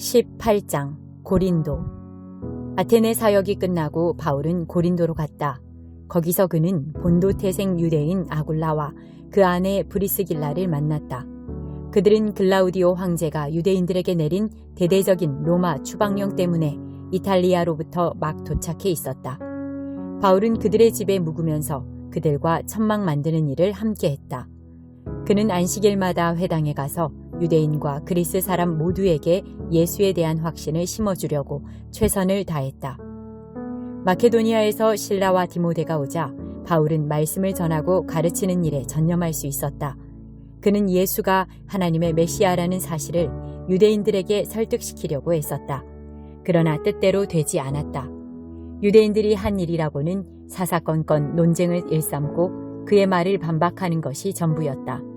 18장 고린도 아테네 사역이 끝나고 바울은 고린도로 갔다. 거기서 그는 본도 태생 유대인 아굴라와 그 아내 브리스길라를 만났다. 그들은 글라우디오 황제가 유대인들에게 내린 대대적인 로마 추방령 때문에 이탈리아로부터 막 도착해 있었다. 바울은 그들의 집에 묵으면서 그들과 천막 만드는 일을 함께 했다. 그는 안식일마다 회당에 가서 유대인과 그리스 사람 모두에게 예수에 대한 확신을 심어주려고 최선을 다했다. 마케도니아에서 신라와 디모데가 오자 바울은 말씀을 전하고 가르치는 일에 전념할 수 있었다. 그는 예수가 하나님의 메시아라는 사실을 유대인들에게 설득시키려고 애썼다. 그러나 뜻대로 되지 않았다. 유대인들이 한 일이라고는 사사건건 논쟁을 일삼고 그의 말을 반박하는 것이 전부였다.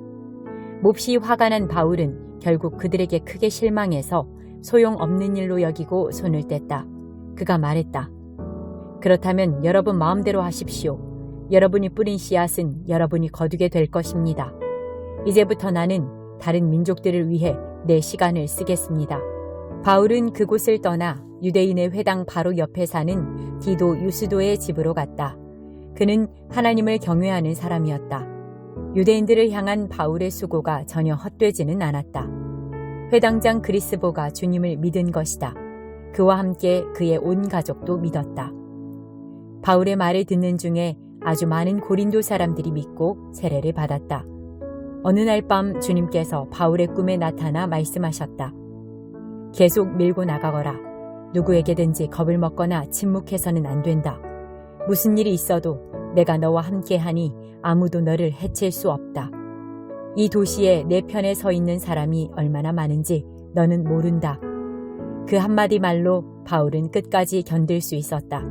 몹시 화가 난 바울은 결국 그들에게 크게 실망해서 소용없는 일로 여기고 손을 뗐다. 그가 말했다. 그렇다면 여러분 마음대로 하십시오. 여러분이 뿌린 씨앗은 여러분이 거두게 될 것입니다. 이제부터 나는 다른 민족들을 위해 내 시간을 쓰겠습니다. 바울은 그곳을 떠나 유대인의 회당 바로 옆에 사는 디도 유스도의 집으로 갔다. 그는 하나님을 경외하는 사람이었다. 유대인들을 향한 바울의 수고가 전혀 헛되지는 않았다. 회당장 그리스보가 주님을 믿은 것이다. 그와 함께 그의 온 가족도 믿었다. 바울의 말을 듣는 중에 아주 많은 고린도 사람들이 믿고 세례를 받았다. 어느 날 밤 주님께서 바울의 꿈에 나타나 말씀하셨다. 계속 밀고 나가거라. 누구에게든지 겁을 먹거나 침묵해서는 안 된다. 무슨 일이 있어도 내가 너와 함께하니 아무도 너를 해칠 수 없다. 이 도시에 내 편에 서 있는 사람이 얼마나 많은지 너는 모른다. 그 한마디 말로 바울은 끝까지 견딜 수 있었다.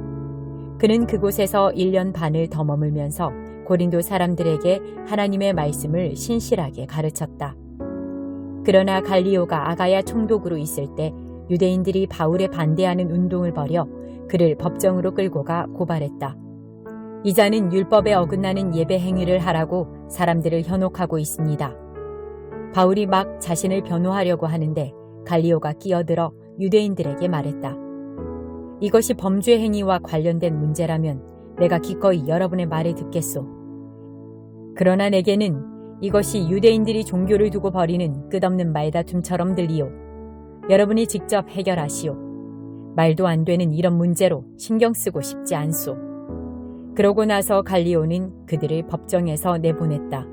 그는 그곳에서 1년 반을 더 머물면서 고린도 사람들에게 하나님의 말씀을 신실하게 가르쳤다. 그러나 갈리오가 아가야 총독으로 있을 때 유대인들이 바울에 반대하는 운동을 벌여 그를 법정으로 끌고 가 고발했다. 이자는 율법에 어긋나는 예배 행위를 하라고 사람들을 현혹하고 있습니다. 바울이 막 자신을 변호하려고 하는데 갈리오가 끼어들어 유대인들에게 말했다. 이것이 범죄 행위와 관련된 문제라면 내가 기꺼이 여러분의 말을 듣겠소. 그러나 내게는 이것이 유대인들이 종교를 두고 벌이는 끝없는 말다툼처럼 들리오. 여러분이 직접 해결하시오. 말도 안 되는 이런 문제로 신경 쓰고 싶지 않소. 그러고 나서 갈리오는 그들을 법정에서 내보냈다.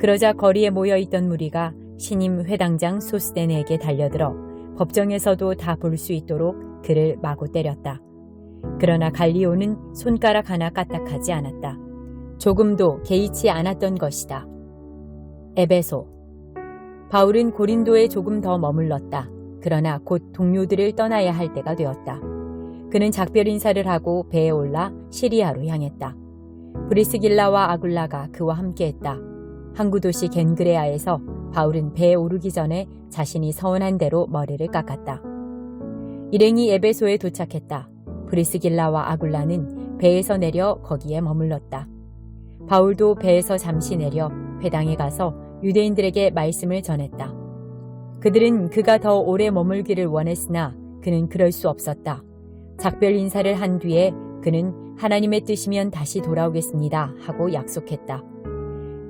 그러자 거리에 모여 있던 무리가 신임 회당장 소스데네에게 달려들어 법정에서도 다 볼 수 있도록 그를 마구 때렸다. 그러나 갈리오는 손가락 하나 까딱하지 않았다. 조금도 개의치 않았던 것이다. 에베소 바울은 고린도에 조금 더 머물렀다. 그러나 곧 동료들을 떠나야 할 때가 되었다. 그는 작별 인사를 하고 배에 올라 시리아로 향했다. 브리스길라와 아굴라가 그와 함께했다. 항구 도시 겐그레아에서 바울은 배에 오르기 전에 자신이 서운한 대로 머리를 깎았다. 일행이 에베소에 도착했다. 브리스길라와 아굴라는 배에서 내려 거기에 머물렀다. 바울도 배에서 잠시 내려 회당에 가서 유대인들에게 말씀을 전했다. 그들은 그가 더 오래 머물기를 원했으나 그는 그럴 수 없었다. 작별 인사를 한 뒤에 그는 하나님의 뜻이면 다시 돌아오겠습니다 하고 약속했다.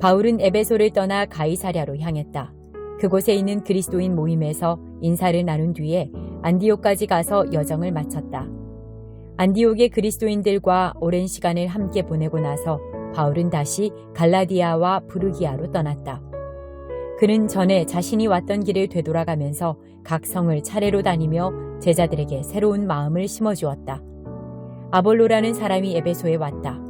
바울은 에베소를 떠나 가이사랴로 향했다. 그곳에 있는 그리스도인 모임에서 인사를 나눈 뒤에 안디옥까지 가서 여정을 마쳤다. 안디옥의 그리스도인들과 오랜 시간을 함께 보내고 나서 바울은 다시 갈라디아와 부르기아로 떠났다. 그는 전에 자신이 왔던 길을 되돌아가면서 각 성을 차례로 다니며 제자들에게 새로운 마음을 심어주었다. 아볼로라는 사람이 에베소에 왔다.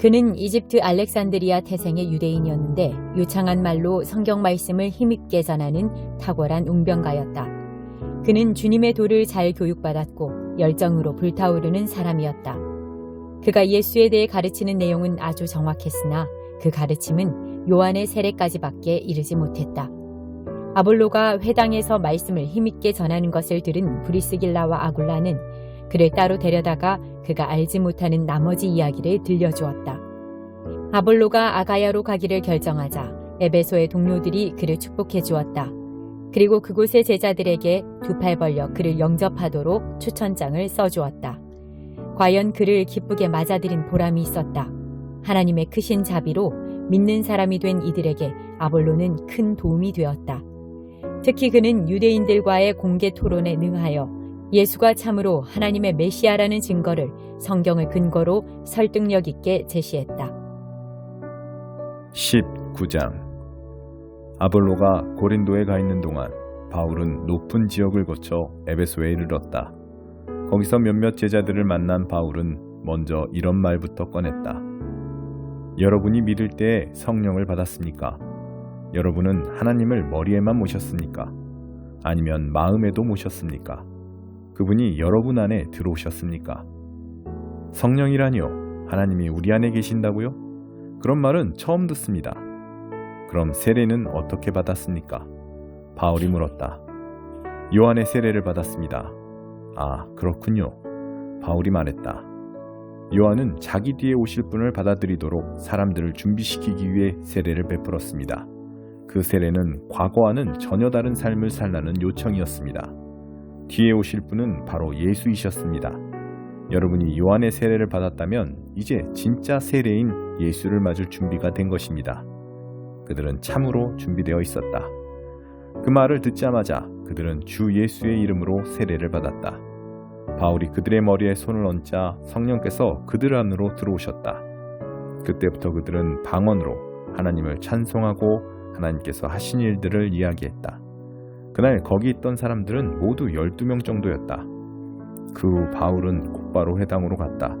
그는 이집트 알렉산드리아 태생의 유대인이었는데 유창한 말로 성경 말씀을 힘있게 전하는 탁월한 웅변가였다. 그는 주님의 도를 잘 교육받았고 열정으로 불타오르는 사람이었다. 그가 예수에 대해 가르치는 내용은 아주 정확했으나 그 가르침은 요한의 세례까지밖에 이르지 못했다. 아볼로가 회당에서 말씀을 힘있게 전하는 것을 들은 브리스길라와 아굴라는 그를 따로 데려다가 그가 알지 못하는 나머지 이야기를 들려주었다. 아볼로가 아가야로 가기를 결정하자 에베소의 동료들이 그를 축복해 주었다. 그리고 그곳의 제자들에게 두 팔 벌려 그를 영접하도록 추천장을 써주었다. 과연 그를 기쁘게 맞아들인 보람이 있었다. 하나님의 크신 자비로 믿는 사람이 된 이들에게 아볼로는 큰 도움이 되었다. 특히 그는 유대인들과의 공개 토론에 능하여 예수가 참으로 하나님의 메시아라는 증거를 성경을 근거로 설득력 있게 제시했다. 19장 아볼로가 고린도에 가 있는 동안 바울은 높은 지역을 거쳐 에베소에 이르렀다. 거기서 몇몇 제자들을 만난 바울은 먼저 이런 말부터 꺼냈다. 여러분이 믿을 때에 성령을 받았습니까? 여러분은 하나님을 머리에만 모셨습니까? 아니면 마음에도 모셨습니까? 그분이 여러분 안에 들어오셨습니까? 성령이라니요. 하나님이 우리 안에 계신다고요? 그런 말은 처음 듣습니다. 그럼 세례는 어떻게 받았습니까? 바울이 물었다. 요한의 세례를 받았습니다. 아, 그렇군요. 바울이 말했다. 요한은 자기 뒤에 오실 분을 받아들이도록 사람들을 준비시키기 위해 세례를 베풀었습니다. 그 세례는 과거와는 전혀 다른 삶을 살라는 요청이었습니다. 뒤에 오실 분은 바로 예수이셨습니다. 여러분이 요한의 세례를 받았다면 이제 진짜 세례인 예수를 맞을 준비가 된 것입니다. 그들은 참으로 준비되어 있었다. 그 말을 듣자마자 그들은 주 예수의 이름으로 세례를 받았다. 바울이 그들의 머리에 손을 얹자 성령께서 그들 안으로 들어오셨다. 그때부터 그들은 방언으로 하나님을 찬송하고 하나님께서 하신 일들을 이야기했다. 그날 거기 있던 사람들은 모두 12명 정도였다. 그 후 바울은 곧바로 회당으로 갔다.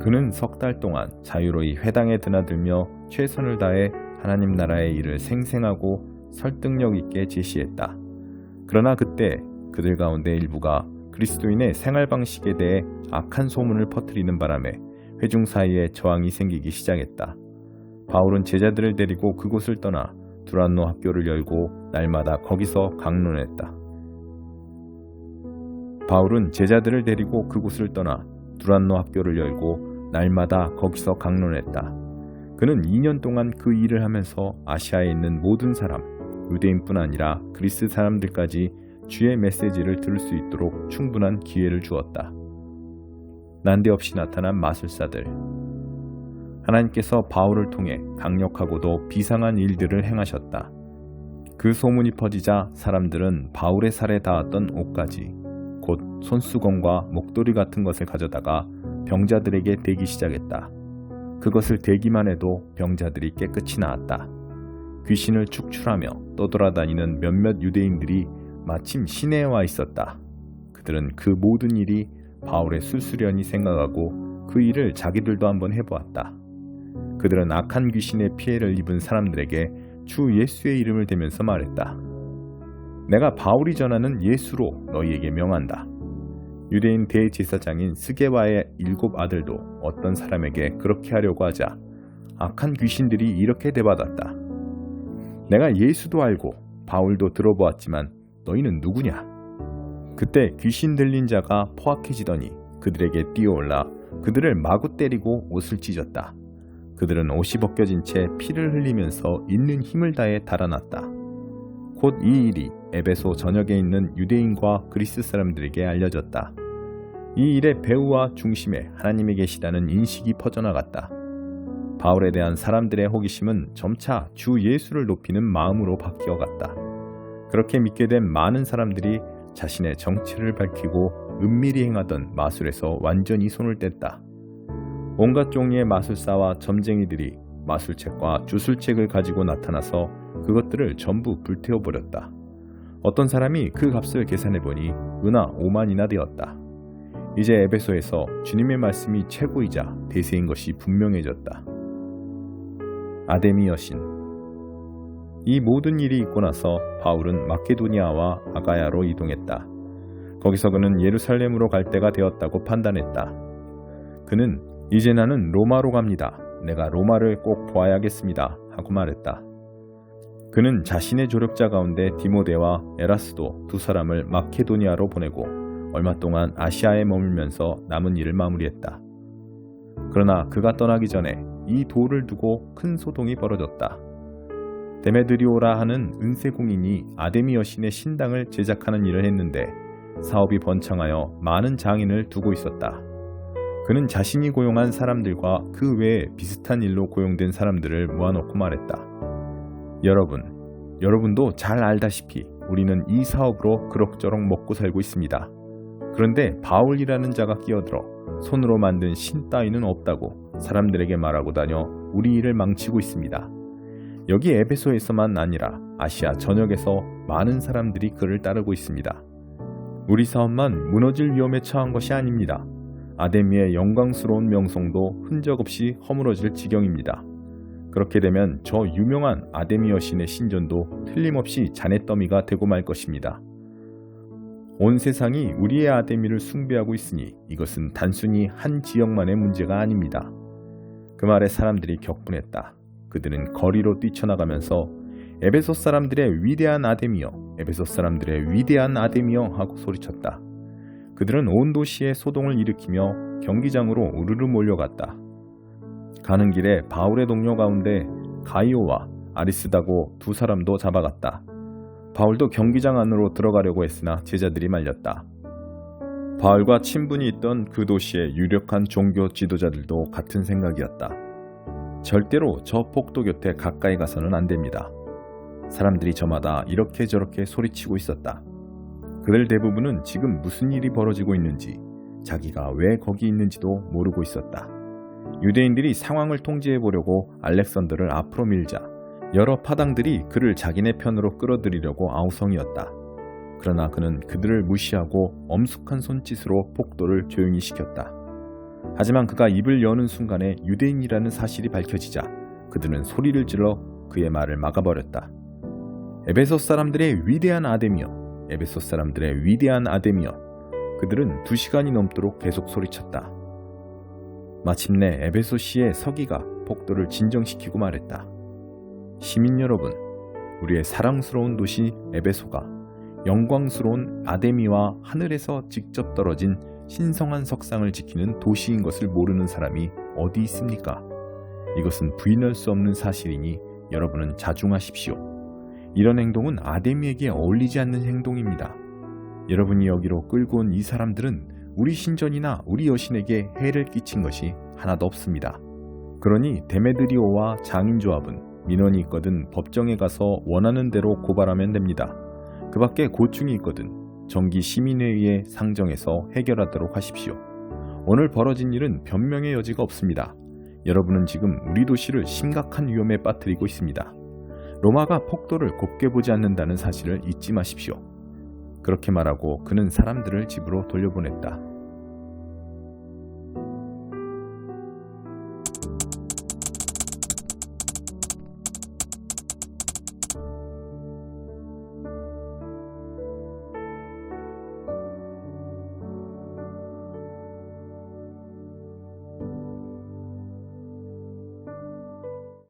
그는 석 달 동안 자유로이 회당에 드나들며 최선을 다해 하나님 나라의 일을 생생하고 설득력 있게 제시했다. 그러나 그때 그들 가운데 일부가 그리스도인의 생활 방식에 대해 악한 소문을 퍼뜨리는 바람에 회중 사이에 저항이 생기기 시작했다. 바울은 제자들을 데리고 그곳을 떠나 두란노 학교를 열고 날마다 거기서 강론했다. 바울은 제자들을 데리고 그곳을 떠나 두란노 학교를 열고 날마다 거기서 강론했다. 그는 2년 동안 그 일을 하면서 아시아에 있는 모든 사람, 유대인뿐 아니라 그리스 사람들까지 주의 메시지를 들을 수 있도록 충분한 기회를 주었다. 난데없이 나타난 마술사들. 하나님께서 바울을 통해 강력하고도 비상한 일들을 행하셨다. 그 소문이 퍼지자 사람들은 바울의 살에 닿았던 옷까지 곧 손수건과 목도리 같은 것을 가져다가 병자들에게 대기 시작했다. 그것을 대기만 해도 병자들이 깨끗이 나았다. 귀신을 축출하며 떠돌아다니는 몇몇 유대인들이 마침 시내에 와 있었다. 그들은 그 모든 일이 바울의 술수련이 생각하고 그 일을 자기들도 한번 해보았다. 그들은 악한 귀신의 피해를 입은 사람들에게 주 예수의 이름을 대면서 말했다. 내가 바울이 전하는 예수로 너희에게 명한다. 유대인 대제사장인 스게와의 일곱 아들도 어떤 사람에게 그렇게 하려고 하자 악한 귀신들이 이렇게 대받았다. 내가 예수도 알고 바울도 들어보았지만 너희는 누구냐? 그때 귀신 들린 자가 포악해지더니 그들에게 뛰어올라 그들을 마구 때리고 옷을 찢었다. 그들은 옷이 벗겨진 채 피를 흘리면서 있는 힘을 다해 달아났다. 곧 이 일이 에베소 전역에 있는 유대인과 그리스 사람들에게 알려졌다. 이 일의 배후와 중심에 하나님이 계시다는 인식이 퍼져나갔다. 바울에 대한 사람들의 호기심은 점차 주 예수를 높이는 마음으로 바뀌어갔다. 그렇게 믿게 된 많은 사람들이 자신의 정체를 밝히고 은밀히 행하던 마술에서 완전히 손을 뗐다. 온갖 종류의 마술사와 점쟁이들이 마술책과 주술책을 가지고 나타나서 그것들을 전부 불태워버렸다. 어떤 사람이 그 값을 계산해보니 은하 5만이나 되었다. 이제 에베소에서 주님의 말씀이 최고이자 대세인 것이 분명해졌다. 아데미 여신 이 모든 일이 있고 나서 바울은 마케도니아와 아가야로 이동했다. 거기서 그는 예루살렘으로 갈 때가 되었다고 판단했다. 그는 이제 나는 로마로 갑니다. 내가 로마를 꼭 보아야겠습니다. 하고 말했다. 그는 자신의 조력자 가운데 디모데와 에라스도 두 사람을 마케도니아로 보내고 얼마 동안 아시아에 머물면서 남은 일을 마무리했다. 그러나 그가 떠나기 전에 이 돌을 두고 큰 소동이 벌어졌다. 데메드리오라 하는 은세 공인이 아데미 여신의 신당을 제작하는 일을 했는데 사업이 번창하여 많은 장인을 두고 있었다. 그는 자신이 고용한 사람들과 그 외에 비슷한 일로 고용된 사람들을 모아놓고 말했다. 여러분, 여러분도 잘 알다시피 우리는 이 사업으로 그럭저럭 먹고 살고 있습니다. 그런데 바울이라는 자가 끼어들어 손으로 만든 신 따위는 없다고 사람들에게 말하고 다녀 우리 일을 망치고 있습니다. 여기 에베소에서만 아니라 아시아 전역에서 많은 사람들이 그를 따르고 있습니다. 우리 사업만 무너질 위험에 처한 것이 아닙니다. 아데미의 영광스러운 명성도 흔적 없이 허물어질 지경입니다. 그렇게 되면 저 유명한 아데미 여신의 신전도 틀림없이 잔해더미가 되고 말 것입니다. 온 세상이 우리의 아데미를 숭배하고 있으니 이것은 단순히 한 지역만의 문제가 아닙니다. 그 말에 사람들이 격분했다. 그들은 거리로 뛰쳐나가면서 에베소 사람들의 위대한 아데미여, 에베소 사람들의 위대한 아데미여 하고 소리쳤다. 그들은 온 도시에 소동을 일으키며 경기장으로 우르르 몰려갔다. 가는 길에 바울의 동료 가운데 가이오와 아리스다고 두 사람도 잡아갔다. 바울도 경기장 안으로 들어가려고 했으나 제자들이 말렸다. 바울과 친분이 있던 그 도시의 유력한 종교 지도자들도 같은 생각이었다. 절대로 저 폭도 곁에 가까이 가서는 안 됩니다. 사람들이 저마다 이렇게 저렇게 소리치고 있었다. 그들 대부분은 지금 무슨 일이 벌어지고 있는지, 자기가 왜 거기 있는지도 모르고 있었다. 유대인들이 상황을 통제해 보려고 알렉산더를 앞으로 밀자 여러 파당들이 그를 자기네 편으로 끌어들이려고 아우성이었다. 그러나 그는 그들을 무시하고 엄숙한 손짓으로 폭도를 조용히 시켰다. 하지만 그가 입을 여는 순간에 유대인이라는 사실이 밝혀지자 그들은 소리를 질러 그의 말을 막아버렸다. 에베소 사람들의 위대한 아데미여, 에베소 사람들의 위대한 아데미여. 그들은 두 시간이 넘도록 계속 소리쳤다. 마침내 에베소 시의 서기가 폭도를 진정시키고 말했다. 시민 여러분, 우리의 사랑스러운 도시 에베소가 영광스러운 아데미와 하늘에서 직접 떨어진 신성한 석상을 지키는 도시인 것을 모르는 사람이 어디 있습니까? 이것은 부인할 수 없는 사실이니 여러분은 자중하십시오. 이런 행동은 아데미에게 어울리지 않는 행동입니다. 여러분이 여기로 끌고 온 이 사람들은 우리 신전이나 우리 여신에게 해를 끼친 것이 하나도 없습니다. 그러니 데메드리오와 장인조합은 민원이 있거든 법정에 가서 원하는 대로 고발하면 됩니다. 그 밖에 고충이 있거든 정기 시민회의에 상정해서 해결하도록 하십시오. 오늘 벌어진 일은 변명의 여지가 없습니다. 여러분은 지금 우리 도시를 심각한 위험에 빠뜨리고 있습니다. 로마가 폭도를 곱게 보지 않는다는 사실을 잊지 마십시오. 그렇게 말하고 그는 사람들을 집으로 돌려보냈다.